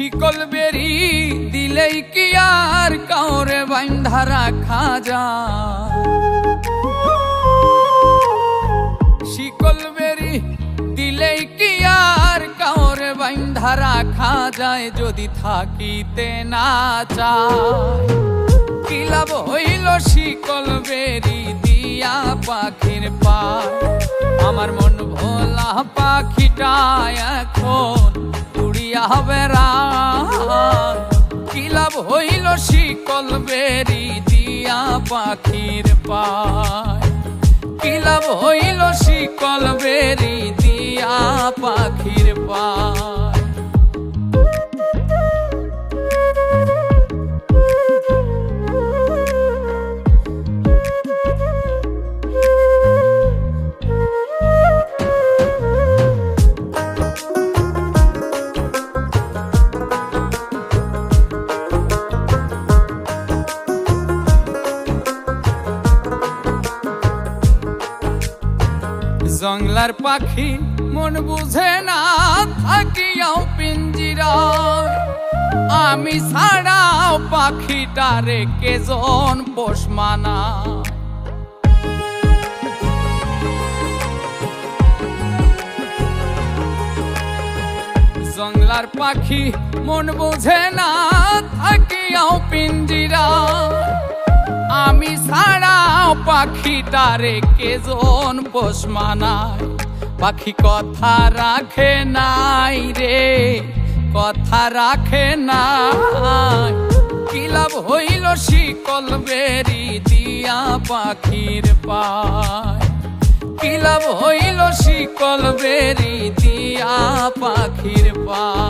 শিকল বেরি দিলেই কি আর কাউরে বাইন্ধা রাখা যা শিকল বেরি দিলেই কি আর কাউরে বাইন্ধা রাখা যায় যদি থাকিতে না চা কি লাভ হইল শিকল বেরি দিয়া পাখির পা আমার মন ভোলা পাখিটা এখন উড়িয়া হবে শিকল বেরি দিয়া পাখির পায়। কিলাব হইল শিকল বেরি দিয়া পাখির পায়? জংলার পাখি মন বুঝে না থাকিয়াও পিঞ্জিরা। আমি ছাড়াও পাখিটারে কেজন পোষ মানা জংলার পাখি মন বুঝে না থাকিয়াও পিঞ্জিরা। আমি ছাড়াও পাখিটারে কেজন পোষ মানায়। পাখি কথা রাখে নাই রে, কথা রাখে নাই। কি লাভ হইল শিকল বেরি দিয়া পাখির পায়? কি লাভ হইল শিকল বেরি দিয়া পাখির পায়?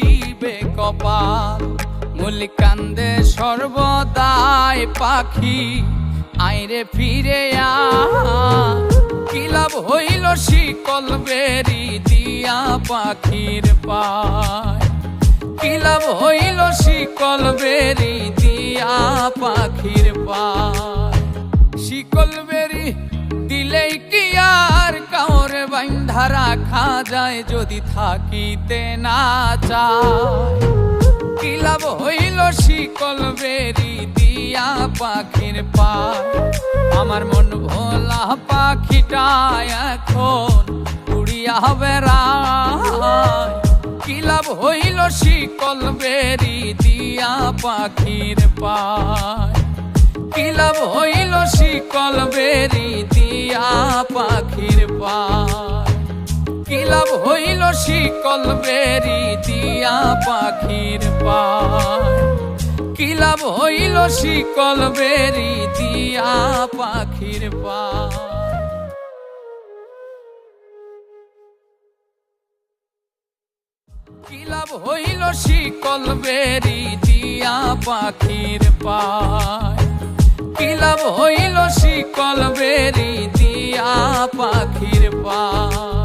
কপাল, মুলিকান্দে সর্বদাই পাখি, আইরে ফিরে আ কি লাভ হইল শিকল বেরি দিয়া পাখির পায়? কি লাভ হইল শিকল বেরি দিয়া পাখির পায়? শিকল বেরি দিলেই কি বাইন্ধা রাখা যায় যদি থাকিতে না চায়। কি লাভ হইল শিকল বেরি দিয়া পাখির পা আমার মন ভোলা পাখিটা এখন উড়িয়া বেড়ায়। কি লাভ হইল শিকল বেরি দিয়া পাখির পায়। কি লাভ হইল শিকল বেরি দিয়া পাখির কি লাভ হইল শিকল বেরি দিয়া পাখির পায়। কি লাভ হইল শিকল বেরি দিয়া পাখির পায়? কি লাভ হইল শিকল বেরি দিয়া পাখির পায়? কি লাভ হইল শিকল বেরি দিয়া পাখির পায়?